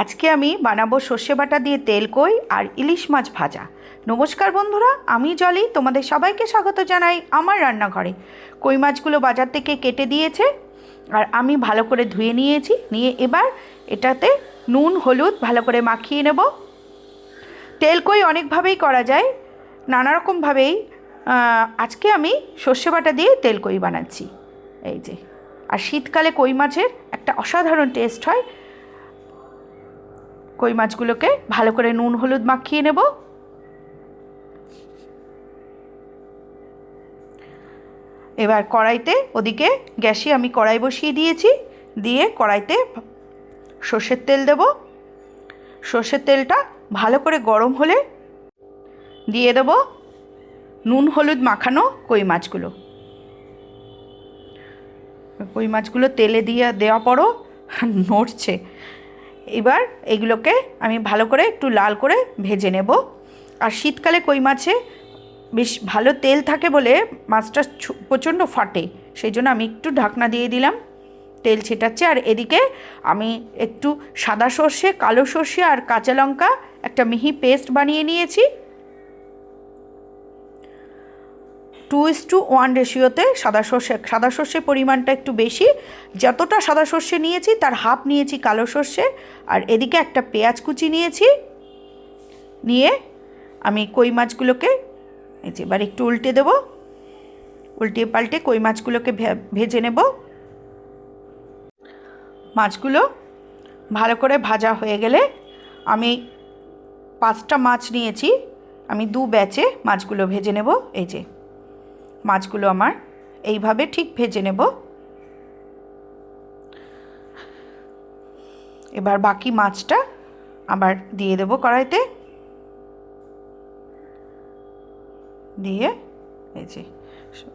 আজকে আমি বানাবো সর্ষে বাটা দিয়ে তেল কই আর ইলিশ মাছ ভাজা। নমস্কার বন্ধুরা, আমি জলি, তোমাদের সবাইকে স্বাগত জানাই আমার রান্নাঘরে। কই মাছগুলো বাজার থেকে কেটে দিয়েছে আর আমি ভালো করে ধুয়ে নিয়েছি, নিয়ে এবার এটাতে নুন, হলুদ ভালো করে মাখিয়ে নেব। তেল কই অনেকভাবেই করা যায় নানা রকমভাবেই আজকে আমি সর্ষে বাটা দিয়ে তেল কই বানাচ্ছি। এই যে, আর শীতকালে কই মাছের একটা অসাধারণ টেস্ট হয় কই মাছগুলোকে ভালো করে নুন, হলুদ মাখিয়ে নেব। এবার কড়াইতে ওদিকে গ্যাসে আমি কড়াই বসিয়ে দিয়েছি, দিয়ে কড়াইতে সর্ষের তেল দেব। সর্ষের তেলটা ভালো করে গরম হলে দিয়ে দেব নুন, হলুদ মাখানো কই মাছগুলো। কই মাছগুলো তেলে দিয়ে দেওয়া পরও নড়ছে। এবার এগুলোকে আমি ভালো করে একটু লাল করে ভেজে নেব। আর শীতকালে কই মাছে বেশ ভালো তেল থাকে বলে মাছটা প্রচণ্ড ফাটে, সেই জন্য আমি একটু ঢাকনা দিয়ে দিলাম, তেল ছেটাচ্ছে। আর এদিকে আমি একটু সাদা সর্ষে, কালো সর্ষে আর কাঁচা লঙ্কা একটা মিহি পেস্ট বানিয়ে নিয়েছি। টু ইস টু ওয়ান রেশিওতে সাদা সর্ষে, সাদা সর্ষের পরিমাণটা একটু বেশি। যতটা সাদা সর্ষে নিয়েছি, তার হাফ নিয়েছি কালো সর্ষে। আর এদিকে একটা পেঁয়াজ কুচি নিয়েছি। নিয়ে আমি কই মাছগুলোকে, এই যে এবার একটু উল্টে দেব। উল্টিয়ে পাল্টে কই মাছগুলোকে ভেজে নেব। মাছগুলো ভালো করে ভাজা হয়ে গেলে আমি পাঁচটা মাছ নিয়েছি। আমি দু ব্যাচে মাছগুলো ভেজে নেব। এই যে মাছগুলো আমার। এইভাবে ঠিক ভেজে নেব। এবার বাকি মাছটা আবার দিয়ে দেবো কড়াইতে। দিয়ে এই যে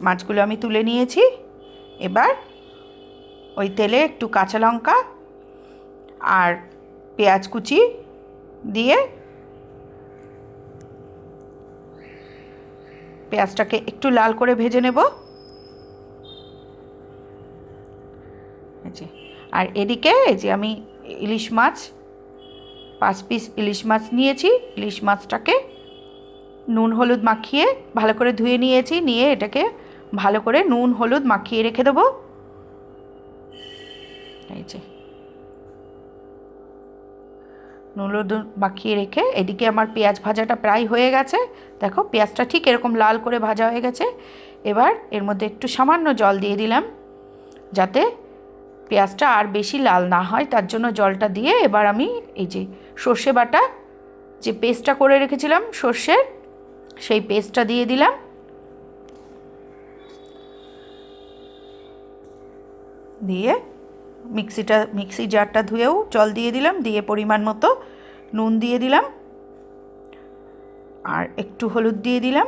মাছগুলো আমি তুলে নিয়েছি। এবার ওই তেলে একটু কাঁচা লঙ্কা আর পেঁয়াজ কুচি দিয়ে পেঁয়াজটাকে একটু লাল করে ভেজে নেব। আর এদিকে এই যে আমি ইলিশ মাছ, পাঁচ পিস ইলিশ মাছ নিয়েছি। ইলিশ মাছটাকে নুন, হলুদ মাখিয়ে ভালো করে ধুয়ে নিয়েছি, নিয়ে এটাকে ভালো করে নুন, হলুদ মাখিয়ে রেখে দেবো। এই যে হলুদ মাখিয়ে রেখে এদিকে আমার পেঁয়াজ ভাজাটা প্রায় হয়ে গেছে। দেখো, পেঁয়াজটা ঠিক এরকম লাল করে ভাজা হয়ে গেছে। এবার এর মধ্যে একটু সামান্য জল দিয়ে দিলাম, যাতে পেঁয়াজটা আর বেশি লাল না হয়। তার জন্য জলটা দিয়ে এবার আমি এই যে সর্ষে বাটা, যে পেস্টটা করে রেখেছিলাম সর্ষের, সেই পেস্টটা দিয়ে দিলাম। দিয়ে মিক্সিটা, মিক্সি জারটা ধুয়েও জল দিয়ে দিলাম, দিয়ে পরিমাণ মতো নুন দিয়ে দিলাম। আর একটু হলুদ দিয়ে দিলাম।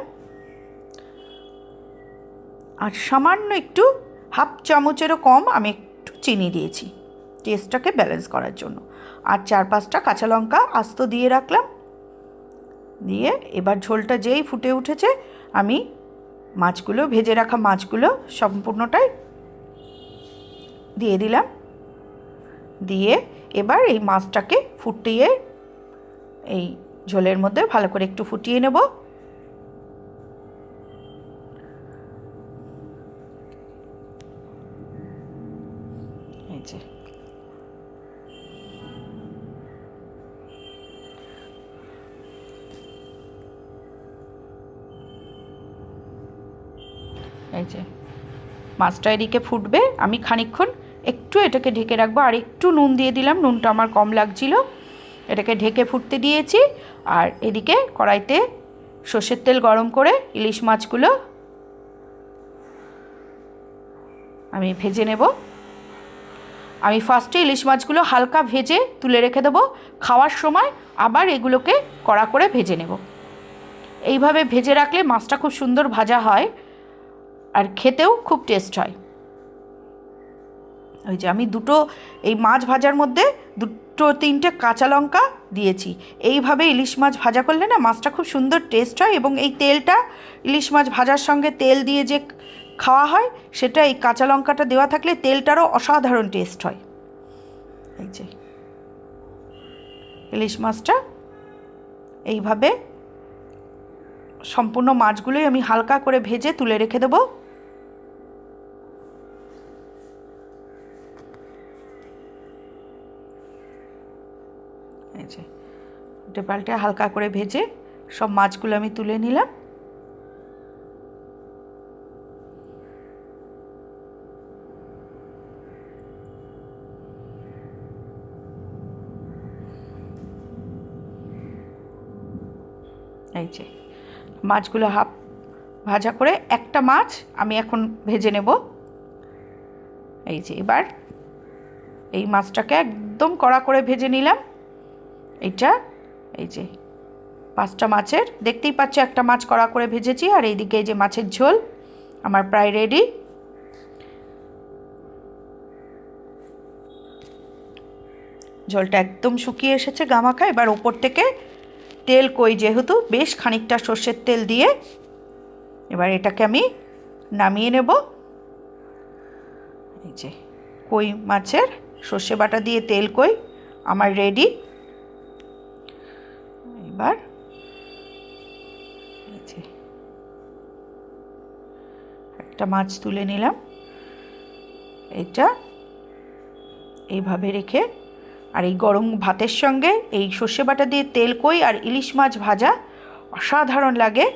আর সামান্য একটু হাফ চামচেরও কম আমি একটু চিনি দিয়েছি, টেস্টটাকে ব্যালেন্স করার জন্য। আর চার পাঁচটা কাঁচা লঙ্কা আস্ত দিয়ে রাখলাম। দিয়ে এবার ঝোলটা যেই ফুটে উঠেছে, আমি মাছগুলো, ভেজে রাখা মাছগুলো সম্পূর্ণটাই দিয়ে দিলাম। দিয়ে এবার এই মাছটাকে ফুটিয়ে এই ঝোলের মধ্যে ভালো করে একটু ফুটিয়ে নেব। এই যে। মাছটা এদিকে ফুটবে। আমি খানিকক্ষণ একটু এটাকে ঢেকে রাখব, আর একটু নুন দিয়ে দিলাম, নুনটা আমার কম লাগছিল। এটাকে ঢেকে ফুটতে দিয়েছি, আর এদিকে কড়াইতে সর্ষের তেল গরম করে ইলিশ মাছগুলো আমি ভেজে নেব। আমি ফার্স্টে ইলিশ মাছগুলো হালকা ভেজে তুলে রেখে দেবো। খাওয়ার সময় আবার এগুলোকে কড়া করে ভেজে নেব। এইভাবে ভেজে রাখলে মাছটা খুব সুন্দর ভাজা হয়, আর খেতেও খুব টেস্ট হয়। ওই যে আমি দুটো, এই মাছ ভাজার মধ্যে দুটো তিনটে কাঁচা লঙ্কা দিয়েছি। এইভাবে ইলিশ মাছ ভাজা করলে না মাছটা খুব সুন্দর টেস্ট হয় এবং এই তেলটা, ইলিশ মাছ ভাজার সঙ্গে তেল দিয়ে যে খাওয়া হয়, সেটা এই কাঁচা লঙ্কাটা দেওয়া থাকলে তেলটারও অসাধারণ টেস্ট হয়। এই যে। ইলিশ মাছটা এইভাবে সম্পূর্ণ মাছগুলোই আমি হালকা করে ভেজে তুলে রেখে দেবো। উল্টে পাল্টে হালকা করে ভেজে সব মাছগুলো আমি তুলে নিলাম। এই যে, মাছগুলো হাফ ভাজা করে একটা মাছ আমি এখন ভেজে নেব। এই যে, এবার এই মাছটাকে একদম কড়া করে ভেজে নিলাম। এইটা এই যে, পাঁচটা মাছের, দেখতেই পাচ্ছ একটা মাছ কড়া করে ভেজেছি, আর এইদিকে এই যে মাছের ঝোল, আমার প্রায় রেডি ঝোলটা একদম শুকিয়ে এসেছে গামাখা, এবার ওপর থেকে তেল কই যেহেতু, বেশ খানিকটা সর্ষের তেল দিয়ে এবার এটাকে আমি নামিয়ে নেব। এই যে, কই মাছের, সর্ষে বাটা দিয়ে তেল কই, আমার রেডি এবার। একটা মাছ তুলে নিলাম। এটা এইভাবে রেখে আর এই গরম ভাতের সঙ্গে এই সর্ষে বাটা দিয়ে তেল, কই আর ইলিশ মাছ ভাজা অসাধারণ লাগে।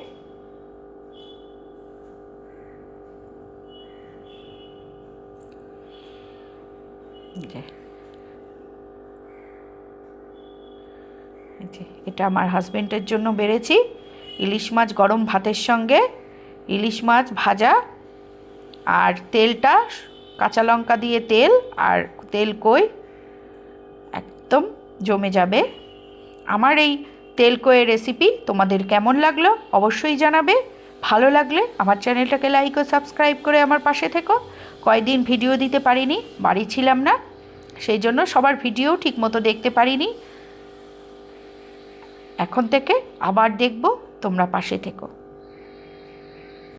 যে। এটা আমার হাজবেন্ডের জন্য বেড়েছি। ইলিশ মাছ গরম ভাতের সঙ্গে। ইলিশ মাছ ভাজা। আর তেলটা কাঁচা লঙ্কা দিয়ে তেল আর তেল কই একদম জমে যাবে। আমার এই তেল কইয়ের রেসিপি তোমাদের কেমন লাগল অবশ্যই জানাবে। ভালো লাগলে আমার চ্যানেলটাকে লাইক ও সাবস্ক্রাইব করে আমার পাশে থেকো। কয়দিন ভিডিও দিতে পারিনি, বাড়ি ছিলাম না, সেই জন্য সবার ভিডিও ঠিকমতো দেখতে পারিনি। এখন থেকে আবার দেখব তোমরা পাশে থেকো।